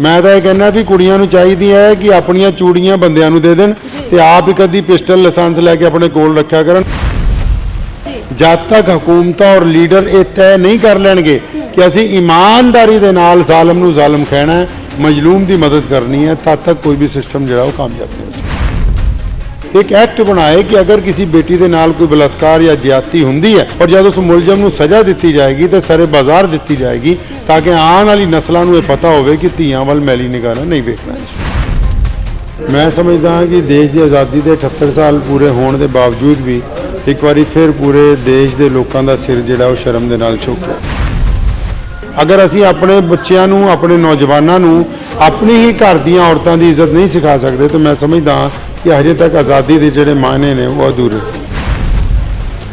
ਮੈਂ ਤਾਂ ਇਹ ਕਹਿੰਦਾ ਵੀ ਕੁੜੀਆਂ ਨੂੰ ਚਾਹੀਦੀ ਹੈ ਕਿ ਆਪਣੀਆਂ ਚੂੜੀਆਂ ਬੰਦਿਆਂ ਨੂੰ ਦੇ ਦੇਣ ਤੇ ਆਪ ਇੱਕ ਅੱਧੀ ਪਿਸਟਲ ਲਾਇਸੈਂਸ ਲੈ ਕੇ ਆਪਣੇ ਕੋਲ ਰੱਖਿਆ ਕਰਨ। ਜਦ ਤੱਕ ਹਕੂਮਤਾਂ ਔਰ ਲੀਡਰ ਇਹ ਤੈਅ ਨਹੀਂ ਕਰ ਲੈਣਗੇ ਕਿ ਅਸੀਂ ਇਮਾਨਦਾਰੀ ਦੇ ਨਾਲ ਜ਼ਾਲਮ ਨੂੰ ਜ਼ਾਲਮ ਕਹਿਣਾ ਹੈ, ਮਜ਼ਲੂਮ ਦੀ ਮਦਦ ਕਰਨੀ ਹੈ, ਤਦ ਤੱਕ ਕੋਈ ਵੀ ਸਿਸਟਮ ਜਿਹੜਾ ਉਹ ਕਾਮਯਾਬ ਨਹੀਂ ਹੋ ਸਕਦਾ। ਇੱਕ ਐਕਟ ਬਣਾਏ ਕਿ ਅਗਰ ਕਿਸੇ ਬੇਟੀ ਦੇ ਨਾਲ ਕੋਈ ਬਲਾਤਕਾਰ ਜਾਂ ਜ਼ਿਆਦਤੀ ਹੁੰਦੀ ਹੈ ਔਰ ਜਦ ਉਸ ਮੁਲਜ਼ਮ ਨੂੰ ਸਜ਼ਾ ਦਿੱਤੀ ਜਾਏਗੀ ਤਾਂ ਸਾਰੇ ਬਾਜ਼ਾਰ ਦਿੱਤੀ ਜਾਏਗੀ ਤਾਂ ਕਿ ਆਉਣ ਵਾਲੀ ਨਸਲਾਂ ਨੂੰ ਇਹ ਪਤਾ ਹੋਵੇ ਕਿ ਧੀਆਂ ਵੱਲ ਮੈਲੀ ਨਿਗਾਹ ਨਾਲ ਨਹੀਂ ਵੇਖਣਾ ਮੈਂ ਸਮਝਦਾ ਹਾਂ ਕਿ ਦੇਸ਼ ਦੀ ਆਜ਼ਾਦੀ ਦੇ 78 ਸਾਲ ਪੂਰੇ ਹੋਣ ਦੇ ਬਾਵਜੂਦ ਵੀ ਇੱਕ ਵਾਰੀ ਫਿਰ ਪੂਰੇ ਦੇਸ਼ ਦੇ ਲੋਕਾਂ ਦਾ ਸਿਰ ਜਿਹੜਾ ਉਹ ਸ਼ਰਮ ਦੇ ਨਾਲ ਝੁਕਿਆ ਅਗਰ ਅਸੀਂ ਆਪਣੇ ਬੱਚਿਆਂ ਨੂੰ, ਆਪਣੇ ਨੌਜਵਾਨਾਂ ਨੂੰ ਆਪਣੀ ਹੀ ਘਰ ਦੀਆਂ ਔਰਤਾਂ ਦੀ ਇੱਜ਼ਤ ਨਹੀਂ ਸਿਖਾ ਸਕਦੇ ਤਾਂ ਮੈਂ ਸਮਝਦਾ ਹਾਂ ਕਿ ਹਜੇ ਤੱਕ ਆਜ਼ਾਦੀ ਦੇ ਜਿਹੜੇ ਮਾਇਨੇ ਨੇ ਉਹ ਅਧੂਰੇ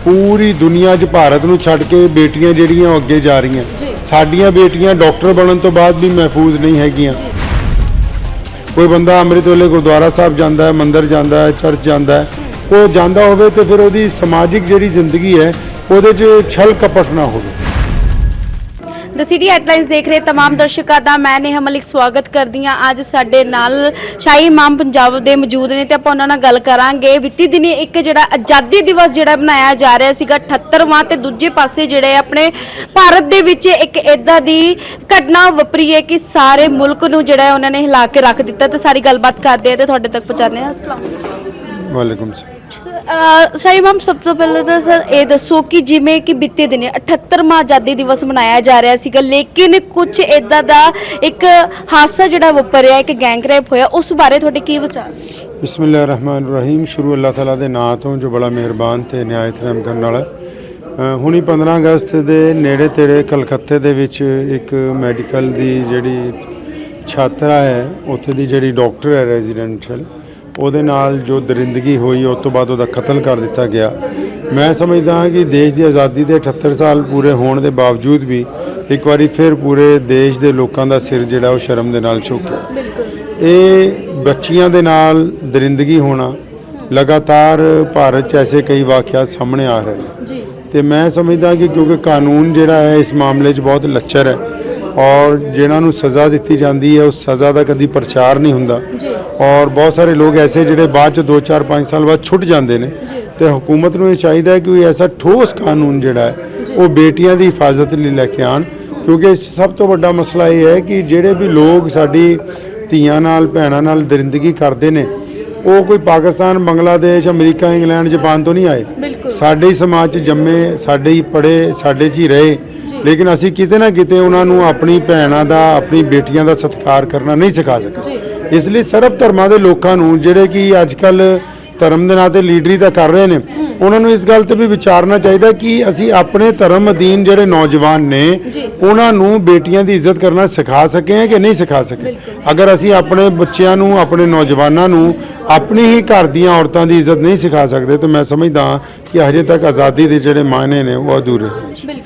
ਪੂਰੀ ਦੁਨੀਆ 'ਚ ਭਾਰਤ ਨੂੰ ਛੱਡ ਕੇ ਬੇਟੀਆਂ ਜਿਹੜੀਆਂ ਉਹ ਅੱਗੇ ਜਾ ਰਹੀਆਂ। ਸਾਡੀਆਂ ਬੇਟੀਆਂ ਡਾਕਟਰ ਬਣਨ ਤੋਂ ਬਾਅਦ ਵੀ ਮਹਿਫੂਜ਼ ਨਹੀਂ ਹੈਗੀਆਂ। ਕੋਈ ਬੰਦਾ ਅੰਮ੍ਰਿਤ ਵੇਲੇ ਗੁਰਦੁਆਰਾ ਸਾਹਿਬ ਜਾਂਦਾ ਹੈ ਮੰਦਿਰ ਜਾਂਦਾ ਹੈ ਚਰਚ ਜਾਂਦਾ ਹੈ ਉਹ ਜਾਂਦਾ ਹੋਵੇ ਤੇ ਫਿਰ ਉਹਦੀ ਸਮਾਜਿਕ ਜਿਹੜੀ ਜ਼ਿੰਦਗੀ ਹੈ ਉਹਦੇ 'ਚ ਛਲ ਕਪਟ ਨਾ ਹੋਵੇ। ਦ ਸਿਟੀ ਹੈਡਲਾਈਨਸ ਦੇਖ ਰਹੇ तमाम ਦਰਸ਼ਕਾਂ ਦਾ ਮੈਂ ਨੇਹਾ ਮਲਿਕ ਸਵਾਗਤ ਕਰਦੀ ਹਾਂ ਅੱਜ ਸਾਡੇ ਨਾਲ ਸ਼ਾਹੀ ਇਮਾਮ ਪੰਜਾਬ ਦੇ ਮੌਜੂਦ ਨੇ ਤੇ ਆਪਾਂ ਉਹਨਾਂ ਨਾਲ ਗੱਲ ਕਰਾਂਗੇ ਵਿੱਤੀ ਦਿਨੀ ਇੱਕ ਜਿਹੜਾ ਆਜ਼ਾਦੀ ਦਿਵਸ ਜਿਹੜਾ ਬਣਾਇਆ ਜਾ ਰਿਹਾ ਸੀਗਾ 78ਵਾਂ ਤੇ ਦੂਜੇ ਪਾਸੇ ਜਿਹੜੇ ਆਪਣੇ ਭਾਰਤ ਦੇ ਵਿੱਚ ਇੱਕ ਇਦਾਂ ਦੀ ਘਟਨਾ ਵਾਪਰੀ ਹੈ ਕਿ ਸਾਰੇ ਮੁਲਕ ਨੂੰ ਜਿਹੜਾ ਹੈ ਉਹਨਾਂ ਨੇ ਹਿਲਾ ਕੇ ਰੱਖ ਦਿੱਤਾ ਤੇ ਸਾਰੀ ਗੱਲਬਾਤ ਕਰਦੇ ਆ ਤੇ ਤੁਹਾਡੇ ਤੱਕ ਪਹੁੰਚਾਉਂਦੇ ਹਾਂ ਅਸਲਾਮ ਵਾਲੇਕੁਮ ਸਲਾਮ ਅਹ ਸ਼ਾਹੀ ਸਭ ਤੋਂ ਪਹਿਲਾਂ ਤਾਂ ਸਰ ਇਹ ਦੱਸੋ ਕਿ ਜਿਵੇਂ ਕਿ ਬੀਤੇ ਦਿਨੇ 78ਵਾਂ ਆਜ਼ਾਦੀ ਦਿਵਸ ਮਨਾਇਆ ਜਾ ਰਿਹਾ ਸੀਗਾ ਲੇਕਿਨ ਕੁਝ ਇਦਾਂ ਦਾ ਇੱਕ ਹਾਦਸਾ ਜਿਹੜਾ ਵਾਪਰਿਆ ਇੱਕ ਗੈਂਗ ਰੇਪ ਹੋਇਆ ਉਸ ਬਾਰੇ ਤੁਹਾਡੇ ਕੀ ਵਿਚਾਰ ਬਿਸਮਿਲ੍ਲਾਹਿਰ ਰਹਿਮਾਨ ਰਹੀਮ ਸ਼ੁਰੂ ਅੱਲਾਹ ਤਾਲਾ ਦੇ ਨਾਂ ਤੋਂ ਜੋ ਬੜਾ ਮਿਹਰਬਾਨ ਤੇ ਨਿਆਇਤ ਰਹਿਮ ਕਰਨ ਵਾਲਾ ਹੈ। ਅ, ਹੁਣੀ 15 ਅਗਸਤ ਦੇ ਨੇੜੇ ਤੇੜੇ ਕਲਕੱਤੇ ਦੇ ਵਿੱਚ ਇੱਕ ਮੈਡੀਕਲ ਦੀ ਜਿਹੜੀ ਛਾਤਰਾ ਹੈ ਉੱਥੇ ਦੀ ਜਿਹੜੀ ਡਾਕਟਰ ਹੈ ਰੈਜ਼ੀਡੈਂਸ਼ੀਅਲ ਉਹਦੇ ਨਾਲ ਜੋ ਦਰਿੰਦਗੀ ਹੋਈ ਉਸ ਤੋਂ ਬਾਅਦ ਉਹਦਾ ਕਤਲ ਕਰ ਦਿੱਤਾ ਗਿਆ। ਮੈਂ ਸਮਝਦਾ ਹਾਂ ਕਿ ਦੇਸ਼ ਦੀ ਆਜ਼ਾਦੀ ਦੇ 78 ਸਾਲ ਪੂਰੇ ਹੋਣ ਦੇ ਬਾਵਜੂਦ ਵੀ ਇੱਕ ਵਾਰੀ ਫਿਰ ਪੂਰੇ ਦੇਸ਼ ਦੇ ਲੋਕਾਂ ਦਾ ਸਿਰ ਜਿਹੜਾ ਉਹ ਸ਼ਰਮ ਦੇ ਨਾਲ ਝੁਕਿਆ। ਇਹ ਬੱਚੀਆਂ ਦੇ ਨਾਲ ਦਰਿੰਦਗੀ ਹੋਣਾ ਲਗਾਤਾਰ ਭਾਰਤ 'ਚ ਐਸੇ ਕਈ ਵਾਕਿਆਤ ਸਾਹਮਣੇ ਆ ਰਹੇ ਨੇ। ਤੇ ਮੈਂ ਸਮਝਦਾ ਕਿ ਕਿਉਂਕਿ ਕਾਨੂੰਨ ਜਿਹੜਾ ਹੈ ਇਸ ਮਾਮਲੇ 'ਚ ਬਹੁਤ ਲੱਚਰ ਹੈ। ਔਰ ਜਿਨ੍ਹਾਂ ਨੂੰ ਸਜ਼ਾ ਦਿੱਤੀ ਜਾਂਦੀ ਹੈ ਉਸ ਸਜ਼ਾ ਦਾ ਕਦੀ ਪ੍ਰਚਾਰ ਨਹੀਂ ਹੁੰਦਾ। ਔਰ ਬਹੁਤ ਸਾਰੇ ਲੋਕ ਐਸੇ ਜਿਹੜੇ ਬਾਅਦ ਚ 2 4 5 ਸਾਲ ਬਾਅਦ ਛੁੱਟ ਜਾਂਦੇ ਨੇ। ਤੇ ਹਕੂਮਤ ਨੂੰ ਇਹ ਚਾਹੀਦਾ ਹੈ ਕਿ ਕੋਈ ਐਸਾ ਠੋਸ ਕਾਨੂੰਨ ਜਿਹੜਾ ਹੈ ਉਹ ਬੇਟੀਆਂ ਦੀ ਹਿਫਾਜ਼ਤ ਲਈ ਲੈ ਕੇ ਆਣ ਕਿਉਂਕਿ ਸਭ ਤੋਂ ਵੱਡਾ ਮਸਲਾ ਇਹ ਹੈ ਕਿ ਜਿਹੜੇ ਵੀ ਲੋਕ ਸਾਡੀ ਧੀਆਂ ਨਾਲ ਭੈਣਾਂ ਨਾਲ ਦਰਿੰਦਗੀ ਕਰਦੇ ਨੇ ਉਹ ਕੋਈ Pakistan Bangladesh America England Japan ਤੋਂ ਨਹੀਂ ਆਏ। ਸਾਡੇ ਹੀ ਸਮਾਜ 'ਚ ਜੰਮੇ ਸਾਡੇ ਹੀ ਪੜੇ ਸਾਡੇ 'ਚ ਹੀ ਰਹੇ। ਲੇਕਿਨ ਅਸੀਂ ਕਿਤੇ ਨਾ ਕਿਤੇ ਉਹਨਾਂ ਨੂੰ ਆਪਣੀ ਭੈਣਾਂ ਦਾ ਆਪਣੀ ਬੇਟੀਆਂ ਦਾ ਸਤਿਕਾਰ ਕਰਨਾ ਨਹੀਂ ਸਿਖਾ ਸਕੇ। ਇਸ ਲਈ ਸਰਵ ਧਰਮਾਂ ਦੇ ਲੋਕਾਂ ਨੂੰ ਜਿਹੜੇ ਕਿ ਅੱਜ ਕੱਲ ਧਰਮ ਦੇ ਨਾਂ ਤੇ ਲੀਡਰੀ ਤਾਂ ਕਰ ਰਹੇ ਨੇ। ਉਹਨਾਂ ਨੂੰ ਇਸ ਗੱਲ ਤੇ ਵੀ ਵਿਚਾਰਨਾ ਚਾਹੀਦਾ ਕਿ ਅਸੀਂ ਆਪਣੇ ਧਰਮ ਅਧੀਨ ਜਿਹੜੇ ਨੌਜਵਾਨ ਨੇ ਉਹਨਾਂ ਨੂੰ ਬੇਟੀਆਂ ਦੀ ਇੱਜ਼ਤ ਕਰਨਾ ਸਿਖਾ ਸਕੇ ਹਾਂ ਕਿ ਨਹੀਂ ਸਿਖਾ ਸਕੇ। ਅਗਰ ਅਸੀਂ ਆਪਣੇ ਬੱਚਿਆਂ ਨੂੰ ਆਪਣੇ ਨੌਜਵਾਨਾਂ ਨੂੰ ਆਪਣੀ ਹੀ ਘਰ ਦੀਆਂ ਔਰਤਾਂ ਦੀ ਇੱਜ਼ਤ ਨਹੀਂ ਸਿਖਾ ਸਕਦੇ ਤਾਂ ਮੈਂ ਸਮਝਦਾ ਕਿ ਹਜੇ ਤੱਕ ਆਜ਼ਾਦੀ ਦੇ ਜਿਹੜੇ ਮਾਇਨੇ ਨੇ ਉਹ ਅਧੂਰੇ ਨੇ।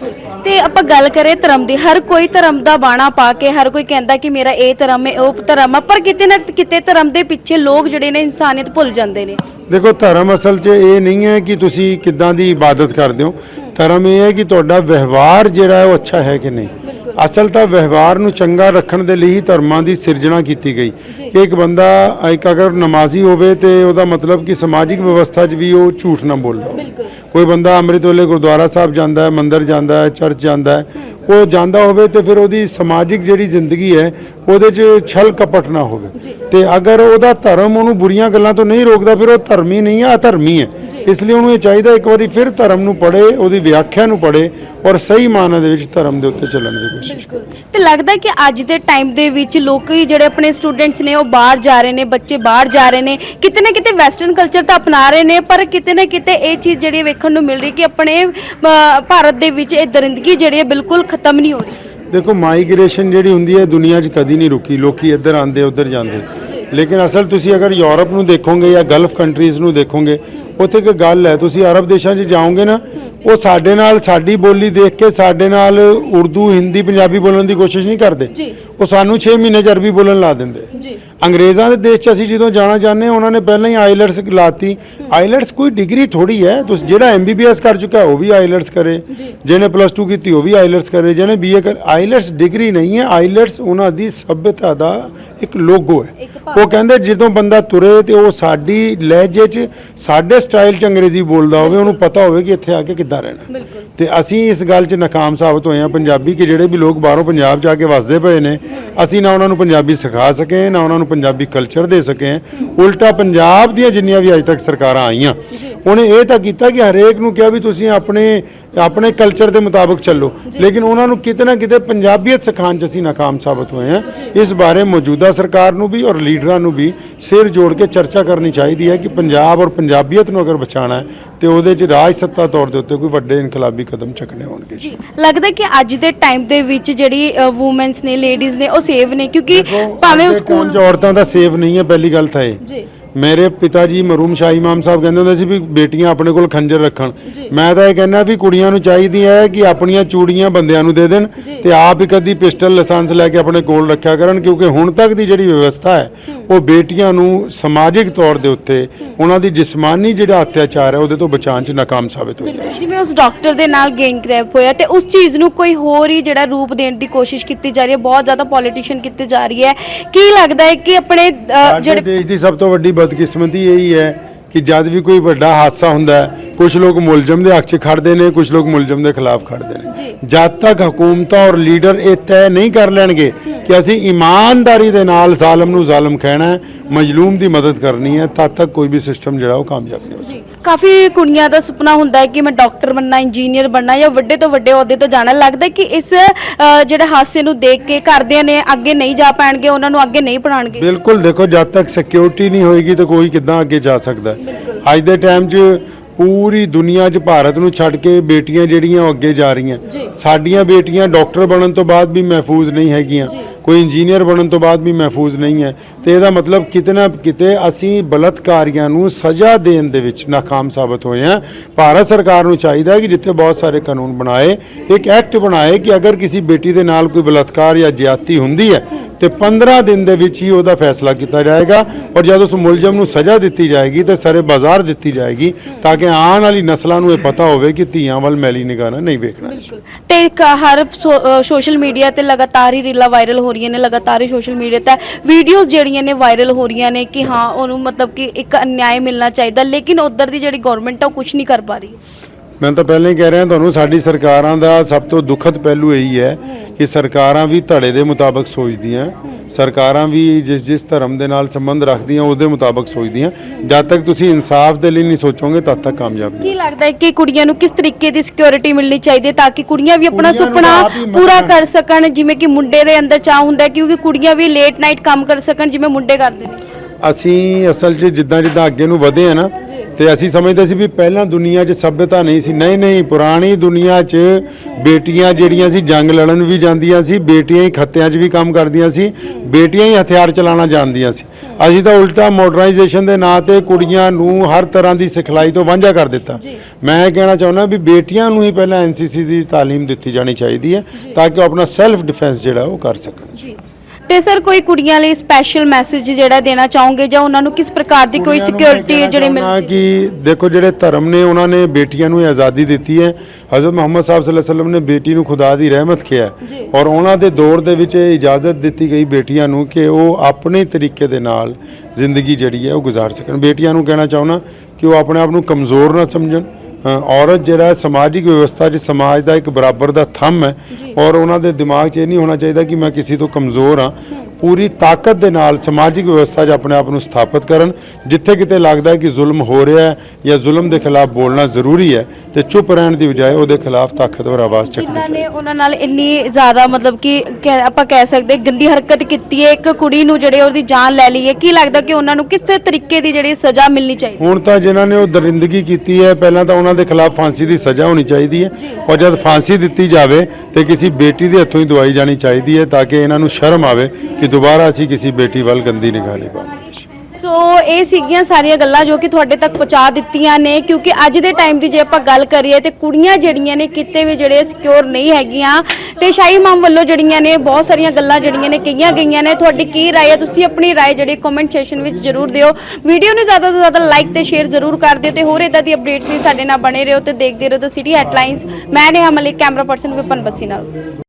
ਤੇ ਆਪਾਂ ਗੱਲ ਕਰੇ ਧਰਮ ਦੀ ਹਰ ਕੋਈ ਧਰਮ ਦਾ ਬਾਣਾ ਪਾ ਕੇ ਹਰ ਕੋਈ ਕਹਿੰਦਾ ਕਿ ਮੇਰਾ ਇਹ ਧਰਮ ਹੈ ਉਹ ਧਰਮ ਹੈ ਪਰ ਕਿਤੇ ਨਾ ਕਿਤੇ ਧਰਮ ਦੇ ਪਿੱਛੇ ਲੋਕ ਜਿਹੜੇ ਨੇ ਇਨਸਾਨੀਅਤ ਭੁੱਲ ਜਾਂਦੇ ਨੇ। ਦੇਖੋ ਧਰਮ ਅਸਲ 'ਚ ਇਹ ਨਹੀਂ ਹੈ ਕਿ ਤੁਸੀਂ ਕਿੱਦਾਂ ਦੀ ਇਬਾਦਤ ਕਰਦੇ ਹੋ। ਧਰਮ ਇਹ ਹੈ ਕਿ ਤੁਹਾਡਾ ਵਿਵਹਾਰ ਜਿਹੜਾ ਹੈ ਉਹ ਅੱਛਾ ਹੈ ਕਿ ਨਹੀਂ। ਅਸਲ ਤਾਂ ਵਿਵਹਾਰ ਨੂੰ ਚੰਗਾ ਰੱਖਣ ਦੇ ਲਈ ਹੀ ਧਰਮਾਂ ਦੀ ਸਿਰਜਣਾ ਕੀਤੀ ਗਈ। ਕਿ ਇੱਕ ਬੰਦਾ ਇੱਕ ਅਗਰ ਨਮਾਜ਼ੀ ਹੋਵੇ ਤੇ ਉਹਦਾ ਮਤਲਬ ਕਿ ਸਮਾਜਿਕ ਵਿਵਸਥਾ 'ਚ ਵੀ ਉਹ ਝੂਠ ਨਾ ਬੋਲਦਾ ਕੋਈ ਬੰਦਾ ਅੰਮ੍ਰਿਤ ਵੇਲੇ ਗੁਰਦੁਆਰਾ ਸਾਹਿਬ ਜਾਂਦਾ ਹੈ ਮੰਦਿਰ ਜਾਂਦਾ ਹੈ ਚਰਚ ਜਾਂਦਾ ਹੈ ਉਹ ਜਾਂਦਾ ਹੋਵੇ ਤੇ ਫਿਰ ਉਹਦੀ ਸਮਾਜਿਕ ਜਿਹੜੀ ਜ਼ਿੰਦਗੀ ਹੈ ਉਹਦੇ 'ਚ ਛਲ ਕਪਟ ਨਾ ਹੋਵੇ। ਤੇ ਅਗਰ ਉਹਦਾ ਧਰਮ ਉਹਨੂੰ ਬੁਰੀਆਂ ਗੱਲਾਂ ਤੋਂ ਨਹੀਂ ਰੋਕਦਾ ਫਿਰ ਉਹ ਧਰਮੀ ਨਹੀਂ ਹੈ ਅਧਰਮੀ ਹੈ। ਇਸ ਲਈ ਉਹਨੂੰ ਇਹ ਚਾਹੀਦਾ ਇੱਕ ਵਾਰੀ ਫਿਰ ਧਰਮ ਨੂੰ ਪੜ੍ਹੇ ਉਹਦੀ ਵਿਆਖਿਆ ਨੂੰ ਪੜ੍ਹੇ ਔਰ ਸਹੀ ਮਾਨਾਂ ਦੇ ਵਿੱਚ ਧਰਮ ਦੇ ਉੱਤੇ ਚੱਲਣ ਦੀ ਕੋਸ਼ਿਸ਼ ਤੇ ਲੱਗਦਾ ਕਿ ਅੱਜ ਦੇ ਟਾਈਮ ਦੇ ਵਿੱਚ ਲੋਕੀ ਜਿਹੜੇ ਆਪਣੇ ਸਟੂਡੈਂਟਸ ਨੇ ਉਹ ਬਾਹਰ ਜਾ ਰਹੇ ਨੇ ਬੱਚੇ ਬਾਹਰ ਜਾ ਰਹੇ ਨੇ। ਕਿਤੇ ਨਾ ਕਿਤੇ ਵੈਸਟਰਨ ਕਲਚਰ ਤਾਂ ਅਪਣਾ ਰਹੇ ਨੇ ਪਰ ਕਿਤੇ ਨਾ ਕਿਤੇ ਇਹ ਚੀਜ਼ ਜਿਹੜੀ ਵੇਖਣ ਨੂੰ ਮਿਲ ਰਹੀ ਕਿ ਆਪਣੇ ਅ, ਭਾਰਤ ਦੇ ਵਿੱਚ ਇਹ ਦਰਿੰਦਗੀ ਜਿਹੜੀ ਹੈ ਬਿਲਕੁਲ ਖਤਮ ਨਹੀਂ ਹੋ ਰਹੀ। ਦੇਖੋ ਮਾਈਗ੍ਰੇਸ਼ਨ ਜਿਹੜੀ ਹੁੰਦੀ ਹੈ ਦੁਨੀਆ 'ਚ ਕਦੀ ਨਹੀਂ ਰੁਕੀ। ਲੋਕੀ ਇੱਧਰ ਆਉਂਦੇ ਉੱਧਰ ਜਾਂਦੇ। ਲੇਕਿਨ ਅਸਲ ਤੁਸੀਂ ਅਗਰ ਯੂਰਪ ਨੂੰ ਦੇਖੋਗੇ ਜਾਂ ਗਲਫ ਕੰਟਰੀਜ਼ ਨੂੰ ਦੇਖੋਗੇ ਉੱਥੇ ਇੱਕ ਗੱਲ ਹੈ ਤੁਸੀਂ ਅਰਬ ਦੇਸ਼ਾਂ 'ਚ ਜਾਓਗੇ ਨਾ ਉਹ ਸਾਡੇ ਨਾਲ ਸਾਡੀ ਬੋਲੀ ਦੇਖ ਕੇ ਸਾਡੇ ਨਾਲ ਉਰਦੂ ਹਿੰਦੀ ਪੰਜਾਬੀ ਬੋਲਣ ਦੀ ਕੋਸ਼ਿਸ਼ ਨਹੀਂ ਕਰਦੇ। ਉਹ ਸਾਨੂੰ 6 ਮਹੀਨੇ 'ਚ ਅਰਬੀ ਬੋਲਣ ਲਾ ਦਿੰਦੇ। ਅੰਗਰੇਜ਼ਾਂ ਦੇ ਦੇਸ਼ 'ਚ ਅਸੀਂ ਜਦੋਂ ਜਾਣਾ ਚਾਹੁੰਦੇ ਹਾਂ ਉਹਨਾਂ ਨੇ ਪਹਿਲਾਂ ਹੀ ਆਈਲੈਟਸ ਲਾਤੀ। ਆਈਲੈਟਸ ਕੋਈ ਡਿਗਰੀ ਥੋੜੀ ਹੈ ਤੁਸੀਂ ਜਿਹੜਾ ਐਮਬੀਬੀਐਸ ਕਰ ਚੁੱਕਾ ਉਹ ਵੀ ਆਈਲੈਟਸ ਕਰੇ। ਜਿਹਨੇ ਪਲੱਸ 2 ਕੀਤੀ ਉਹ ਵੀ ਆਈਲੈਟਸ ਕਰੇ। ਜਿਹਨੇ ਬੀਏ ਕਰ ਆਈਲੈਟਸ ਡਿਗਰੀ ਨਹੀਂ ਹੈ ਆਈਲੈਟਸ ਉਹਨਾਂ ਦੀ ਸਭਿਅਤਾ ਦਾ ਇੱਕ ਲੋਗੋ ਹੈ। ਉਹ ਕਹਿੰਦੇ ਜਦੋਂ ਬੰਦਾ ਤੁਰੇ ਤੇ ਉਹ ਸਾਡੀ ਲਹਿਜੇ 'ਚ ਸਾਡੇ ਸਟਾਈਲ 'ਚ ਅੰਗਰੇਜ਼ੀ ਬੋਲਦਾ ਹੋਵੇ ਉਹਨੂੰ ਪਤਾ ਹੋਵੇ ਕਿ ਇੱਥੇ ਆ ਕੇ ਕਿੱਦਾਂ ਰਹਿਣਾ। ਤੇ ਅਸੀਂ ਇਸ ਗੱਲ 'ਚ ਨਾਕਾਮ ਸਾਬਤ ਹੋਏ ਹਾਂ ਪੰਜਾਬੀ ਕਿ ਜਿਹੜੇ ਵੀ ਲੋਕ ਬਾਹਰੋਂ ਪੰਜਾਬ 'ਚ ਆ ਕੇ ਵਸਦੇ ਪਏ ਨੇ ਅਸੀਂ ਨਾ ਉਹਨਾਂ ਨੂੰ ਪੰਜਾਬੀ ਸਿਖਾ ਸਕੇ ਨਾ ਉਹਨਾਂ ਨੂੰ ਪੰਜਾਬੀ ਕਲਚਰ ਦੇ ਸਕੇ। ਉਲਟਾ ਪੰਜਾਬ ਦੀਆਂ ਜਿੰਨੀਆਂ ਵੀ ਅੱਜ ਤੱਕ ਸਰਕਾਰਾਂ ਆਈਆਂ ਉਹਨੇ ਇਹ ਤਾਂ ਕੀਤਾ ਕਿ ਹਰੇਕ ਨੂੰ ਕਿਹਾ ਵੀ ਤੁਸੀਂ ਆਪਣੇ ਆਪਣੇ ਕਲਚਰ ਦੇ ਮੁਤਾਬਕ ਚੱਲੋ। ਲੇਕਿਨ ਉਹਨਾਂ ਨੂੰ ਕਿਤੇ ਨਾ ਕਿਤੇ ਪੰਜਾਬੀਅਤ ਸਿਖਾਉਣ 'ਚ ਅਸੀਂ ਨਾਕਾਮ ਸਾਬਤ ਹੋਏ ਹਾਂ। ਇਸ ਬਾਰੇ ਮੌਜੂਦਾ ਸਰਕਾਰ ਨੂੰ ਵੀ ਔਰ ਲੀਡਰਾਂ ਨੂੰ ਵੀ ਸਿਰ ਜੋੜ ਕੇ ਚਰਚਾ ਕਰਨੀ ਚਾਹੀਦੀ ਹੈ ਕਿ ਪੰਜਾਬ ਔਰ ਪੰਜਾਬੀਅਤ ਨੂੰ ਅਗਰ ਬਚਾਉਣਾ ਹੈ ਤੇ ਉਹਦੇ 'ਚ ਰਾਜ ਸੱਤਾ ਤੌਰ ਦੇ ਉੱਤੇ ਕੋਈ ਵੱਡੇ ਇਨਕਲਾਬੀ ਕਦਮ ਚੱਕਣੇ ਹੋਣਗੇ ਜੀ। ਲੱਗਦਾ ਕਿ ਅੱਜ ਦੇ ਟਾਈਮ ਦੇ ਵਿੱਚ ਜਿਹੜੀ ਔਮਨਸ ਨੇ ਲੇਡੀਜ਼ ਨੇ ਉਹ ਸੇਵ ਨੇ ਕਿਉਂਕਿ ਭਾਵੇਂ ਉਹ ਅੱਜ ਦੇ time ਸਕੂਲ 'ਚ ਔਰਤਾਂ ਦਾ ਸੇਫ ਨਹੀਂ ਹੈ ਪਹਿਲੀ ਗੱਲ ਤਾਂ ਇਹ। ਜੀ। ਮੇਰੇ ਪਿਤਾ ਜੀ ਮਰੂਮ ਸ਼ਾਹੀ ਇਮਾਮ ਸਾਹਿਬ ਕਹਿੰਦੇ ਹੁੰਦੇ ਸੀ ਵੀ ਬੇਟੀਆਂ ਆਪਣੇ ਕੋਲ ਖੰਜਰ ਰੱਖਣ। ਮੈਂ ਤਾਂ ਇਹ ਕਹਿੰਦਾ ਵੀ ਕੁੜੀਆਂ ਨੂੰ ਚਾਹੀਦੀ ਹੈ ਕਿ ਆਪਣੀਆਂ ਚੂੜੀਆਂ ਬੰਦਿਆਂ ਨੂੰ ਦੇ ਦੇਣ ਤੇ ਆਪ ਇੱਕ ਅੱਧੀ ਪਿਸਟਲ ਲਾਇਸੈਂਸ ਲੈ ਕੇ ਆਪਣੇ ਕੋਲ ਰੱਖਿਆ ਕਰਨ ਕਿਉਂਕਿ ਹੁਣ ਤੱਕ ਦੀ ਜਿਹੜੀ ਵਿਵਸਥਾ ਹੈ ਉਹ ਬੇਟੀਆਂ ਨੂੰ ਸਮਾਜਿਕ ਤੌਰ ਦੇ ਉੱਤੇ ਉਹਨਾਂ ਦੀ ਜਿਸਮਾਨੀ ਜਿਹੜਾ ਅਤਿਆਚਾਰ ਹੈ ਉਹਦੇ ਤੋਂ ਬਚਾਉਣ 'ਚ ਨਾਕਾਮ ਸਾਬਿਤ ਹੋਈ। ਹੈ ਬਿਲਕੁਲ ਜਿਵੇਂ ਉਸ ਡਾਕਟਰ ਦੇ ਨਾਲ ਗੈਂਗ ਰੈਪ ਹੋਇਆ ਤੇ ਉਸ ਚੀਜ਼ ਨੂੰ ਕੋਈ ਹੋਰ ਹੀ ਜਿਹੜਾ ਰੂਪ ਦੇਣ ਦੀ ਕੋਸ਼ਿਸ਼ ਕੀਤੀ ਜਾ ਰਹੀ ਹੈ ਬਹੁਤ ਜ਼ਿਆਦਾ ਪੋਲੀਟੀਸ਼ੀਅਨ ਕੀਤੀ ਜਾ ਰਹੀ ਹੈ। ਕੀ ਲੱਗਦਾ ਹੈ ਕਿ ਆਪਣੇ ਅ, ਸਾਡੇ ਜਿਹੜੇ ਦੇਸ਼ ਦੀ ਸਭ ਤੋਂ ਵੱਡੀ ਬਦਕਿਸਮਤੀ ਇਹੀ ਹੈ ਕਿ ਜਦ ਵੀ ਕੋਈ ਵੱਡਾ ਹਾਦਸਾ ਹੁੰਦਾ ਹੈ ਕੁਝ ਲੋਕ ਮੁਲਜ਼ਮ ਦੇ ਹੱਕ 'ਚ ਖੜਦੇ ਨੇ ਕੁਝ ਲੋਕ ਮੁਲਜ਼ਮ ਦੇ ਖਿਲਾਫ ਖੜਦੇ ਨੇ। ਜਦ ਤੱਕ ਹਕੂਮਤਾਂ ਔਰ ਲੀਡਰ ਇਹ ਤੈਅ ਨਹੀਂ ਕਰ ਲੈਣਗੇ ਕਿ ਅਸੀਂ ਇਮਾਨਦਾਰੀ ਦੇ ਨਾਲ ਜ਼ਾਲਮ ਨੂੰ ਜ਼ਾਲਮ ਕਹਿਣਾ ਹੈ ਮਜ਼ਲੂਮ ਦੀ ਮਦਦ ਕਰਨੀ ਹੈ ਤਦ ਤੱਕ ਕੋਈ ਵੀ ਸਿਸਟਮ ਜਿਹੜਾ ਉਹ ਕਾਮਯਾਬ ਨਹੀਂ ਹੋ ਸਕਦਾ। ਕਾਫੀ ਕੁੜੀਆਂ ਦਾ ਸੁਪਨਾ ਹੁੰਦਾ ਹੈ ਕਿ ਮੈਂ ਡਾਕਟਰ ਬਣਨਾ ਇੰਜੀਨੀਅਰ ਬਣਨਾ ਜਾਂ ਵੱਡੇ ਤੋਂ ਵੱਡੇ ਅਹੁਦੇ ਤੋਂ ਜਾਣਾ। ਲੱਗਦਾ ਕਿ ਇਸ ਜਿਹੜੇ ਹਾਦਸੇ ਨੂੰ ਦੇਖ ਕੇ ਘਰਦਿਆਂ ਨੇ ਅੱਗੇ ਨਹੀਂ ਜਾ ਪਾਣਗੇ ਉਹਨਾਂ ਨੂੰ ਅੱਗੇ ਨਹੀਂ ਪੜਾਣਗੇ ਬਿਲਕੁਲ ਦੇਖੋ ਜਦ ਤੱਕ ਸਿਕਿਉਰਿਟੀ ਨਹੀਂ ਹੋਏਗੀ ਤਾਂ ਕੋਈ ਕਿੱਦਾਂ ਅੱਗੇ ਜਾ ਸਕਦਾ? ਅੱਜ ਦੇ ਟਾਈਮ 'ਚ ਪੂਰੀ ਦੁਨੀਆ 'ਚ ਭਾਰਤ ਨੂੰ ਛੱਡ ਕੇ ਬੇਟੀਆਂ ਜਿਹੜੀਆਂ ਅੱਗੇ ਜਾ ਰਹੀਆਂ। ਸਾਡੀਆਂ ਬੇਟੀਆਂ ਡਾਕਟਰ ਬਣਨ ਤੋਂ ਬਾਅਦ ਵੀ ਮਹਿਫੂਜ਼ ਨਹੀਂ ਹੈਗੀਆਂ। ਕੋਈ ਇੰਜੀਨੀਅਰ ਬਣਨ ਤੋਂ ਬਾਅਦ ਵੀ ਮਹਿਫੂਜ਼ ਨਹੀਂ ਹੈ। ਤੇ ਇਹਦਾ ਮਤਲਬ ਕਿਤੇ ਨਾ ਕਿਤੇ ਅਸੀਂ ਬਲਤਕਾਰੀਆਂ ਨੂੰ ਸਜ਼ਾ ਦੇਣ ਦੇ ਵਿੱਚ ਨਾਕਾਮ ਸਾਬਤ ਹੋਏ ਹਾਂ। ਭਾਰਤ ਸਰਕਾਰ ਨੂੰ ਚਾਹੀਦਾ ਕਿ ਜਿੱਥੇ ਬਹੁਤ ਸਾਰੇ ਕਾਨੂੰਨ ਬਣਾਏ, ਇੱਕ ਐਕਟ ਬਣਾਏ ਕਿ ਅਗਰ ਕਿਸੇ ਬੇਟੀ ਦੇ ਨਾਲ ਕੋਈ ਬਲਾਤਕਾਰ ਜਾਂ ਜ਼ਿਆਦਤੀ ਹੁੰਦੀ ਹੈ, ਤੇ 15 ਦਿਨ ਦੇ ਵਿੱਚ ਹੀ ਉਹਦਾ ਫੈਸਲਾ ਕੀਤਾ ਜਾਏਗਾ ਔਰ ਜਦ ਉਸ ਮੁਲਜ਼ਮ ਨੂੰ ਸਜ਼ਾ ਦਿੱਤੀ ਜਾਏਗੀ ਤੇ ਸਾਰੇ ਬਾਜ਼ਾਰ ਦਿੱਤੀ ਜਾਏਗੀ ਤਾਂ ਕਿ ਆਉਣ ਵਾਲੀ ਨਸਲਾਂ ਨੂੰ ਇਹ ਪਤਾ ਹੋਵੇ ਕਿ ਧੀਆਂ ਵੱਲ ਮੈਲੀ ਨਿਗਾਹ ਨਹੀਂ ਵੇਖਣਾ। ਹੈ। ਤੇ ਇੱਕ ਹਰ ਸੋਸ਼ਲ ਮੀਡੀਆ ਤੇ ਲਗਾਤਾਰ ਹੀ ਰੀਲਾਂ ਵਾਇਰਲ ਹੋ ਰਹੀਆਂ ਨੇ ਲਗਾਤਾਰ ਹੀ ਸੋਸ਼ਲ ਮੀਡੀਆ ਤੇ। ਵੀਡੀਓਜ਼ ਜਿਹੜੀਆਂ ਨੇ ਵਾਇਰਲ ਹੋ ਰਹੀਆਂ ਨੇ ਕਿ ਹਾਂ, ਉਹਨੂੰ ਮਤਲਬ ਕਿ ਇੱਕ ਅਨਿਆਏ ਮਿਲਣਾ ਚਾਹੀਦਾ, ਲੇਕਿਨ ਉਧਰ ਦੀ ਜਿਹੜੀ ਗਵਰਨਮੈਂਟ ਆ, ਉਹ ਕੁਝ ਨਹੀਂ ਕਰ ਪਾ ਰਹੀ। ਮੈਂ ਤਾਂ ਪਹਿਲਾਂ ਹੀ ਕਹਿ ਰਿਹਾ ਤੁਹਾਨੂੰ ਸਾਡੀ ਸਰਕਾਰਾਂ ਦਾ ਸਭ ਤੋਂ ਦੁਖਦ ਪਹਿਲੂ ਇਹੀ ਹੈ ਕਿ ਸਰਕਾਰਾਂ ਵੀ ਧੜੇ ਦੇ ਮੁਤਾਬਕ ਸੋਚਦੀਆਂ ਸਰਕਾਰਾਂ ਵੀ ਜਿਸ ਜਿਸ ਧਰਮ ਦੇ ਨਾਲ ਸੰਬੰਧ ਰੱਖਦੀਆਂ ਉਹਦੇ ਮੁਤਾਬਕ ਸੋਚਦੀਆਂ। ਜਦ ਤੱਕ ਤੁਸੀਂ ਇਨਸਾਫ ਦੇ ਲਈ ਨਹੀਂ ਸੋਚੋਗੇ ਤਦ ਤੱਕ ਕਾਮਯਾਬ ਨਹੀਂ ਕੀ ਲੱਗਦਾ ਹੈ ਕਿ ਕੁੜੀਆਂ ਨੂੰ ਕਿਸ ਤਰੀਕੇ ਦੀ ਸਿਕਿਉਰਿਟੀ ਮਿਲਣੀ ਚਾਹੀਦੀ ਹੈ ਤਾਂ ਕਿ ਕੁੜੀਆਂ ਵੀ ਆਪਣਾ ਸੁਪਨਾ ਪੂਰਾ। ਕਰ ਸਕਣ? ਜਿਵੇਂ ਕਿ ਮੁੰਡੇ ਦੇ ਅੰਦਰ ਚਾਹ ਹੁੰਦਾ ਹੈ ਕਿਉਂਕਿ ਕੁੜੀਆਂ ਵੀ ਲੇਟ ਨਾਈਟ ਕੰਮ ਕਰ ਸਕਣ ਜਿਵੇਂ ਮੁੰਡੇ ਕਰਦੇ ਨੇ। ਅਸੀਂ ਅਸਲ 'ਚ ਜਿੱਦਾਂ ਜਿੱਦਾਂ ਅੱਗੇ ਨੂੰ ਵਧੇ ਆ ਨਾ ਤੇ ਅਸੀਂ ਸਮਝਦੇ ਸੀ ਵੀ ਪਹਿਲਾਂ ਦੁਨੀਆ 'ਚ ਸਭਿਅਤਾ ਨਹੀਂ ਸੀ। ਨਹੀਂ ਨਹੀਂ ਪੁਰਾਣੀ ਦੁਨੀਆ 'ਚ ਬੇਟੀਆਂ ਜਿਹੜੀਆਂ ਸੀ ਜੰਗ ਲੜਨ ਵੀ ਜਾਂਦੀਆਂ ਸੀ ਬੇਟੀਆਂ ਹੀ ਖੱਤਿਆਂ 'ਚ ਵੀ ਕੰਮ ਕਰਦੀਆਂ ਸੀ ਬੇਟੀਆਂ ਹੀ ਹਥਿਆਰ ਚਲਾਉਣਾ ਜਾਣਦੀਆਂ ਸੀ। ਅਸੀਂ ਤਾਂ ਉਲਟਾ ਮਾਡਰਨਾਈਜੇਸ਼ਨ ਦੇ ਨਾਂ ਤੇ ਕੁੜੀਆਂ ਨੂੰ ਹਰ ਤਰ੍ਹਾਂ ਦੀ ਸਿਖਲਾਈ ਤੋਂ ਵਾਂਝਾ ਕਰ ਦਿੱਤਾ। ਮੈਂ ਇਹ ਕਹਿਣਾ ਚਾਹੁੰਦਾ ਵੀ ਬੇਟੀਆਂ ਨੂੰ ਹੀ ਪਹਿਲਾਂ ਐਨਸੀਸੀ ਦੀ ਤਾਲੀਮ ਦਿੱਤੀ ਜਾਣੀ ਚਾਹੀਦੀ ਹੈ ਤਾਂ ਕਿ ਉਹ ਆਪਣਾ ਸੈਲਫ ਡਿਫੈਂਸ ਜਿਹੜਾ ਉਹ ਕਰ ਸਕਣ। ਜੀ। ਤੇ ਸਰ ਕੋਈ ਕੁੜੀਆਂ ਲਈ ਸਪੈਸ਼ਲ ਮੈਸੇਜ ਜਿਹੜਾ ਦੇਣਾ ਚਾਹੋਗੇ ਜਾਂ ਉਹਨਾਂ ਨੂੰ ਕਿਸ ਪ੍ਰਕਾਰ ਦੀ ਕੋਈ ਸਿਕਿਉਰਿਟੀ ਜਿਹੜੇ ਮਿਲਦੀ ਕਿ ਦੇਖੋ ਜਿਹੜੇ ਧਰਮ ਨੇ ਉਹਨਾਂ ਨੇ ਬੇਟੀਆਂ ਨੂੰ ਆਜ਼ਾਦੀ ਦਿੱਤੀ ਹੈ। ਹਜ਼ਰਤ ਮੁਹੰਮਦ ਸਾਹਿਬ ਸੱਲੱਲਾਹੁ ਅਲੈहि ਵਸੱਲਮ ਨੇ ਬੇਟੀ ਨੂੰ ਖੁਦਾ ਦੀ ਰਹਿਮਤ ਕਿਹਾ। ਔਰ ਉਹਨਾਂ ਦੇ ਦੌਰ ਦੇ ਵਿੱਚ ਇਹ ਇਜਾਜ਼ਤ ਦਿੱਤੀ ਗਈ ਬੇਟੀਆਂ ਨੂੰ ਕਿ ਉਹ ਆਪਣੇ ਤਰੀਕੇ ਦੇ ਨਾਲ ਜ਼ਿੰਦਗੀ ਜਿਹੜੀ ਹੈ ਉਹ ਗੁਜ਼ਾਰ ਸਕਣ। ਬੇਟੀਆਂ ਨੂੰ ਕਹਿਣਾ ਚਾਹੁੰਦਾ ਕਿ ਉਹ ਆਪਣੇ ਆਪ ਨੂੰ ਕਮਜ਼ੋਰ ਨਾ ਸਮਝਣ। ਔਰਤ ਜਿਹੜਾ ਸਮਾਜਿਕ ਵਿਵਸਥਾ 'ਚ ਸਮਾਜ ਦਾ ਇੱਕ ਬਰਾਬਰ ਦਾ ਥੰਮ ਹੈ ਔਰ ਉਹਨਾਂ ਦੇ ਦਿਮਾਗ 'ਚ ਇਹ ਨਹੀਂ ਹੋਣਾ ਚਾਹੀਦਾ ਕਿ ਮੈਂ ਕਿਸੇ ਤੋਂ ਕਮਜ਼ੋਰ ਹਾਂ। ਪੂਰੀ ਤਾਕਤ ਦੇ ਨਾਲ ਸਮਾਜਿਕ ਵਿਵਸਥਾ 'ਚ ਆਪਣੇ ਆਪ ਨੂੰ ਸਥਾਪਿਤ ਕਰਨ ਜਿੱਥੇ ਕਿਤੇ ਲੱਗਦਾ ਹੈ ਕਿ ਜ਼ੁਲਮ ਹੋ ਰਿਹਾ ਹੈ ਜਾਂ ਜ਼ੁਲਮ ਦੇ ਖਿਲਾਫ ਬੋਲਣਾ ਜ਼ਰੂਰੀ ਹੈ ਤੇ ਚੁੱਪ ਰਹਿਣ ਦੀ ਬਜਾਏ ਉਹਦੇ ਖਿਲਾਫ ਤਾਕਤਵਰ ਆਵਾਜ਼ ਚੱਕਣੀ ਜਿਨ੍ਹਾਂ ਚਾਹੀਦੀ ਨੇ ਉਹਨਾਂ ਨਾਲ ਇੰਨੀ ਜ਼ਿਆਦਾ ਮਤਲਬ ਕਿ ਕਹਿ- ਆਪਾਂ ਕਹਿ ਸਕਦੇ ਗੰਦੀ ਹਰਕਤ ਕੀਤੀ ਹੈ ਇੱਕ ਕੁੜੀ ਨੂੰ ਜਿਹੜੇ ਉਹਦੀ ਜਾਨ ਲੈ ਲਈ ਹੈ ਕੀ ਲੱਗਦਾ ਕਿ ਉਹਨਾਂ ਨੂੰ ਕਿਸ ਤਰੀਕੇ ਦੀ ਜਿਹੜੀ ਸਜ਼ਾ ਮਿਲਣੀ ਚਾਹੀਦੀ ਹੁਣ ਤਾਂ ਜਿਨ੍ਹਾਂ ਨੇ ਉਹ ਦਰਿੰਦਗੀ ਕੀਤੀ ਹੈ ਪਹਿਲਾਂ ਤਾਂ ਉਹਨਾਂ ਦੇ ਖਿਲਾਫ ਫਾਂਸੀ ਦੀ ਸਜ਼ਾ ਹੋਣੀ ਚਾਹੀਦੀ ਹੈ ਔਰ ਜਦ ਫਾਂਸੀ ਦਿੱਤੀ ਜਾਵੇ ਤੇ ਕਿਸੇ ਬੇਟੀ ਦੇ ਹੱਥੋਂ ਹੀ ਦਵਾਈ ਜਾਣੀ ਚਾਹੀਦੀ ਹੈ ਤਾਂ ਕਿ ਇਹਨਾਂ ਨੂੰ ਸ਼ਰਮ ਆਵੇ ਕਿ ਦੁਬਾਰਾ ਅਸੀਂ ਕਿਸੇ ਬੇਟੀ ਵੱਲ ਗੰਦੀ ਨਿਗਾਹ ਨਹੀਂ ਪਾਵਾਂਗੇ ਸੋ ਸੋ ਇਹ ਸੀਗੀਆਂ ਸਾਰੀਆਂ ਗੱਲਾਂ ਜੋ ਕਿ ਤੁਹਾਡੇ ਤੱਕ ਪਹੁੰਚਾ ਦਿੱਤੀਆਂ ਨੇ ਕਿਉਂਕਿ ਅੱਜ ਦੇ ਟਾਈਮ ਦੀ ਜੇ ਆਪਾਂ ਗੱਲ ਕਰੀਏ ਤੇ ਕੁੜੀਆਂ ਜਿਹੜੀਆਂ ਨੇ ਕਿਤੇ ਵੀ ਜਿਹੜੇ ਸਿਕਿਉਰ ਨਹੀਂ ਹੈਗੀਆਂ ਤੇ ਸ਼ਾਹੀ ਮਾਮ ਵੱਲੋਂ ਜਿਹੜੀਆਂ ਨੇ ਬਹੁਤ ਸਾਰੀਆਂ ਗੱਲਾਂ ਜਿਹੜੀਆਂ ਨੇ ਕਹੀਆਂ ਗਈਆਂ ਨੇ ਤੁਹਾਡੀ ਕੀ رائے ਹੈ ਤੁਸੀਂ ਆਪਣੀ رائے ਜਿਹੜੀ ਕਮੈਂਟ ਸੈਕਸ਼ਨ ਵਿੱਚ ਜ਼ਰੂਰ ਦਿਓ ਵੀਡੀਓ ਨੂੰ ਜ਼ਿਆਦਾ ਤੋਂ ਜ਼ਿਆਦਾ ਲਾਈਕ ਤੇ ਸ਼ੇਅਰ ਜ਼ਰੂਰ ਕਰ ਦਿਓ ਤੇ ਹੋਰ ਇਦਾਂ ਦੀ ਅਪਡੇਟਸ ਲਈ ਸਾਡੇ ਨਾਲ ਬਣੇ ਰਹੋ ਤੇ ਦੇਖਦੇ ਰਹੋ ਦ ਸਿਟੀ ਹੈਡਲਾਈਨਸ ਮੈਂ ਨੇਹਾ ਮਲਿਕ ਕੈਮਰਾ ਪਰਸਨ ਵਿਪਨ ਬੱਸੀ ਨਾਲ